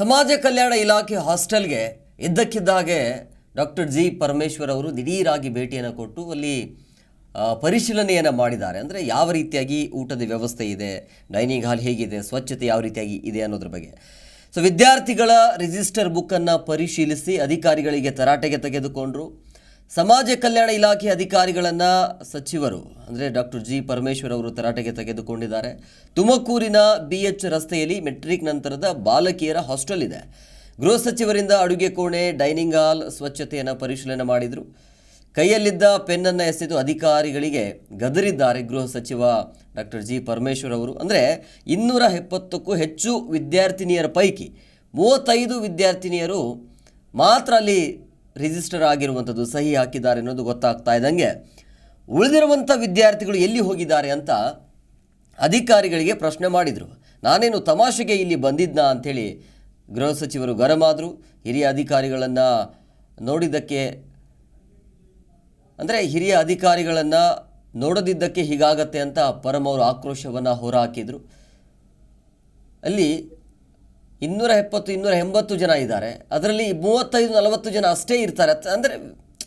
ಸಮಾಜ ಕಲ್ಯಾಣ ಇಲಾಖೆ ಹಾಸ್ಟೆಲ್ಗೆ ಇದ್ದಕ್ಕಿದ್ದಾಗೆ ಡಾಕ್ಟರ್ ಜಿ ಪರಮೇಶ್ವರ್ ಅವರು ದಿಢೀರಾಗಿ ಭೇಟಿಯನ್ನು ಕೊಟ್ಟು ಅಲ್ಲಿ ಪರಿಶೀಲನೆಯನ್ನು ಮಾಡಿದ್ದಾರೆ. ಅಂದರೆ ಯಾವ ರೀತಿಯಾಗಿ ಊಟದ ವ್ಯವಸ್ಥೆ ಇದೆ, ಡೈನಿಂಗ್ ಹಾಲ್ ಹೇಗಿದೆ, ಸ್ವಚ್ಛತೆ ಯಾವ ರೀತಿಯಾಗಿ ಇದೆ ಅನ್ನೋದ್ರ ಬಗ್ಗೆ. ಸೊ, ವಿದ್ಯಾರ್ಥಿಗಳ ರಿಜಿಸ್ಟರ್ ಬುಕ್ಕನ್ನು ಪರಿಶೀಲಿಸಿ ಅಧಿಕಾರಿಗಳಿಗೆ ತರಾಟೆಗೆ ತೆಗೆದುಕೊಂಡರು. ಸಮಾಜ ಕಲ್ಯಾಣ ಇಲಾಖೆ ಅಧಿಕಾರಿಗಳನ್ನು ಸಚಿವರು, ಅಂದರೆ ಡಾಕ್ಟರ್ ಜಿ ಪರಮೇಶ್ವರ್ ಅವರು ತರಾಟೆಗೆ ತೆಗೆದುಕೊಂಡಿದ್ದಾರೆ. ತುಮಕೂರಿನ ಬಿ ಎಚ್ ರಸ್ತೆಯಲ್ಲಿ ಮೆಟ್ರಿಕ್ ನಂತರದ ಬಾಲಕಿಯರ ಹಾಸ್ಟೆಲ್ ಇದೆ. ಗೃಹ ಸಚಿವರಿಂದ ಅಡುಗೆ ಕೋಣೆ, ಡೈನಿಂಗ್ ಹಾಲ್, ಸ್ವಚ್ಛತೆಯನ್ನು ಪರಿಶೀಲನೆ ಮಾಡಿದರು. ಕೈಯಲ್ಲಿದ್ದ ಪೆನ್ನನ್ನು ಎಸೆದು ಅಧಿಕಾರಿಗಳಿಗೆ ಗದರಿದ್ದಾರೆ ಗೃಹ ಸಚಿವ ಡಾಕ್ಟರ್ ಜಿ ಪರಮೇಶ್ವರ್ ಅವರು. ಅಂದರೆ ಇನ್ನೂರ ಎಪ್ಪತ್ತಕ್ಕೂ ಹೆಚ್ಚು ವಿದ್ಯಾರ್ಥಿನಿಯರ ಪೈಕಿ ಮೂವತ್ತೈದು ವಿದ್ಯಾರ್ಥಿನಿಯರು ಮಾತ್ರ ಅಲ್ಲಿ ರಿಜಿಸ್ಟರ್ ಆಗಿರುವಂಥದ್ದು ಸಹಿ ಹಾಕಿದ್ದಾರೆ ಅನ್ನೋದು ಗೊತ್ತಾಗ್ತಾ ಇದ್ದಂಗೆ. ಉಳಿದಿರುವಂಥ ವಿದ್ಯಾರ್ಥಿಗಳು ಎಲ್ಲಿ ಹೋಗಿದ್ದಾರೆ ಅಂತ ಅಧಿಕಾರಿಗಳಿಗೆ ಪ್ರಶ್ನೆ ಮಾಡಿದರು. ನಾನೇನು ತಮಾಷೆಗೆ ಇಲ್ಲಿ ಬಂದಿದ್ನಾ ಅಂಥೇಳಿ ಗೃಹ ಸಚಿವರು ಗರಮಾದರು ಹಿರಿಯ ಅಧಿಕಾರಿಗಳನ್ನು ನೋಡಿದ್ದಕ್ಕೆ, ಅಂದರೆ ಹಿರಿಯ ಅಧಿಕಾರಿಗಳನ್ನು ನೋಡದಿದ್ದಕ್ಕೆ ಹೀಗಾಗತ್ತೆ ಅಂತ ಪರಮ್ ಅವರು ಆಕ್ರೋಶವನ್ನು ಹೊರಹಾಕಿದರು ಅಲ್ಲಿ ಇನ್ನೂರ ಎಪ್ಪತ್ತು ಇನ್ನೂರ ಎಂಬತ್ತು ಜನ ಇದ್ದಾರೆ. ಅದರಲ್ಲಿ ಮೂವತ್ತೈದು ನಲವತ್ತು ಜನ ಅಷ್ಟೇ ಇರ್ತಾರೆ. ಅಂದರೆ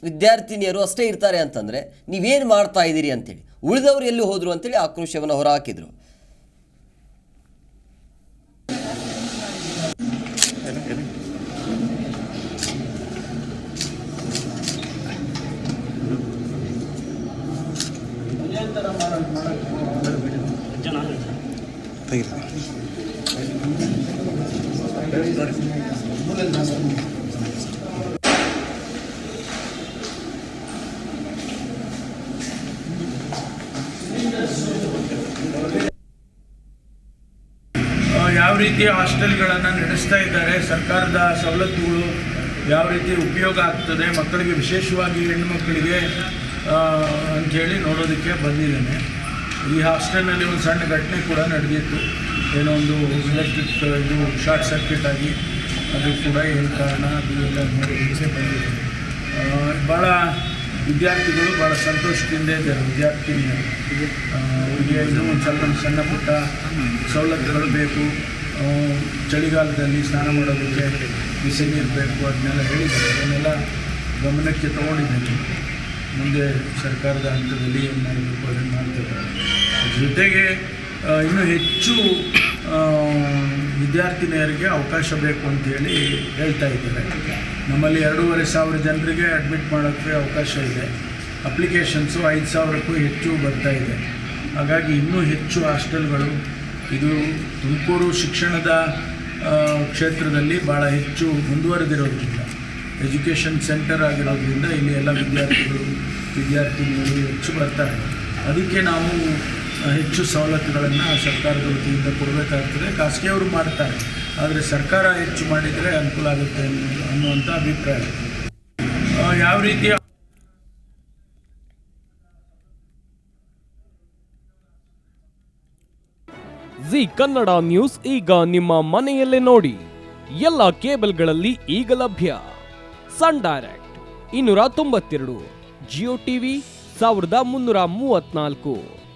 ವಿದ್ಯಾರ್ಥಿನಿಯರು ಅಷ್ಟೇ ಇರ್ತಾರೆ ಅಂತಂದರೆ ನೀವೇನು ಮಾಡ್ತಾ ಇದ್ದೀರಿ ಅಂತೇಳಿ. ಉಳಿದವರು ಎಲ್ಲಿ ಹೋದರು ಅಂತೇಳಿ ಆಕ್ರೋಶವನ್ನು ಹೊರಹಾಕಿದರು. ಆ, ಯಾವ ರೀತಿ ಹಾಸ್ಟೆಲ್ಗಳನ್ನು ನಡೆಸ್ತಾ ಇದ್ದಾರೆ? ಸರ್ಕಾರದ ಸವಲತ್ತುಗಳು ಯಾವ ರೀತಿ ಉಪಯೋಗ ಆಗ್ತದೆ? ಮಕ್ಕಳಿಗೆ ವಿಶೇಷವಾಗಿ ಹೆಣ್ಣುಮಕ್ಕಳಿಗೆ ಅಂಥೇಳಿ ನೋಡೋದಕ್ಕೆ ಬಂದಿದ್ದೇನೆ. ಈ ಹಾಸ್ಟೆಲ್ನಲ್ಲಿ ಒಂದು ಸಣ್ಣ ಘಟನೆ ಕೂಡ ನಡೆದಿತ್ತು. ಏನೋ ಎಲೆಕ್ಟ್ರಿಕ್ ಇದು ಶಾರ್ಟ್ ಸರ್ಕ್ಯೂಟ್ ಆಗಿ ಅದು ಕೂಡ ಏನು ಕಾರಣ? ಅದು ಎಲ್ಲ ನೋಡೋದಕ್ಕೆ ಬಂದಿದೆ. ಆ, ಭಾಳ ವಿದ್ಯಾರ್ಥಿಗಳು ಭಾಳ ಸಂತೋಷದಿಂದ ಇದ್ದಾರೆ ವಿದ್ಯಾರ್ಥಿನಿಯರು. ಅವರಿಗೆ ಇನ್ನೂ ಒಂದು ಸ್ವಲ್ಪ ಸಣ್ಣ ಪುಟ್ಟ ಸವಲತ್ತುಗಳು ಬೇಕು. ಚಳಿಗಾಲದಲ್ಲಿ ಸ್ನಾನ ಮಾಡೋದಕ್ಕೆ ಬಿಸಿ ನೀರು ಬೇಕು ಅದನ್ನೆಲ್ಲ ಹೇಳಿದ್ದಾರೆ ಅದನ್ನೆಲ್ಲ ಗಮನಕ್ಕೆ ತೊಗೊಂಡಿದ್ದೇನೆ. ಮುಂದೆ ಸರ್ಕಾರದ ಹಂತದಲ್ಲಿ ಏನು ಮಾಡಬೇಕು ಅದನ್ನು ಮಾಡ್ತೇವೆ. ಅದ್ರ ಜೊತೆಗೆ ಇನ್ನೂ ಹೆಚ್ಚು ವಿದ್ಯಾರ್ಥಿನಿಯರಿಗೆ ಅವಕಾಶ ಬೇಕು ಅಂತೇಳಿ ಹೇಳ್ತಾ ಇದ್ದಾರೆ ನಮ್ಮಲ್ಲಿ ಎರಡೂವರೆ ಸಾವಿರ ಜನರಿಗೆ ಅಡ್ಮಿಟ್ ಮಾಡೋಕ್ಕೆ ಅವಕಾಶ ಇದೆ. ಅಪ್ಲಿಕೇಶನ್ಸು ಐದು ಸಾವಿರಕ್ಕೂ ಹೆಚ್ಚು ಬರ್ತಾ ಇದೆ. ಹಾಗಾಗಿ ಇನ್ನೂ ಹೆಚ್ಚು ಹಾಸ್ಟೆಲ್ಗಳು, ಇದು ತುಮಕೂರು ಶಿಕ್ಷಣದ ಕ್ಷೇತ್ರದಲ್ಲಿ ಭಾಳ ಹೆಚ್ಚು ಮುಂದುವರೆದಿರೋದ್ರಿಂದ ಎಜುಕೇಷನ್ ಸೆಂಟರ್ ಆಗಿರೋದ್ರಿಂದ ಇಲ್ಲಿ ಎಲ್ಲ ವಿದ್ಯಾರ್ಥಿಗಳು, ವಿದ್ಯಾರ್ಥಿನಿಯರು ಹೆಚ್ಚು ಬರ್ತಾರೆ. ಅದಕ್ಕೆ ನಾವು ಹೆಚ್ಚು ಸವಲತ್ತುಗಳನ್ನು ಸರ್ಕಾರದ ವತಿಯಿಂದ ಕೊಡಬೇಕಾಗ್ತದೆ. ಖಾಸಗಿಯವರು ಮಾಡ್ತಾರೆ. ಆದರೆ ಸರ್ಕಾರ ಹೆಚ್ಚು ಮಾಡಿದರೆ ಅನುಕೂಲ ಆಗುತ್ತೆ ಅನ್ನೋ- ಅನ್ನುವಂಥ ಅಭಿಪ್ರಾಯ. ಯಾವ ರೀತಿಯ ಜಿ ಕನ್ನಡ ನ್ಯೂಸ್ ಈಗ ನಿಮ್ಮ ಮನೆಯಲ್ಲೇ ನೋಡಿ. ಎಲ್ಲ ಕೇಬಲ್ಗಳಲ್ಲಿ ಈಗ ಲಭ್ಯ. ಸನ್ ಡೈರೆಕ್ಟ್ ಇನ್ನೂರ ತೊಂಬತ್ತೆರಡು, ಜಿಯೋ ಟಿವಿ ಸಾವಿರದ ಮುನ್ನೂರ ಮೂವತ್ನಾಲ್ಕು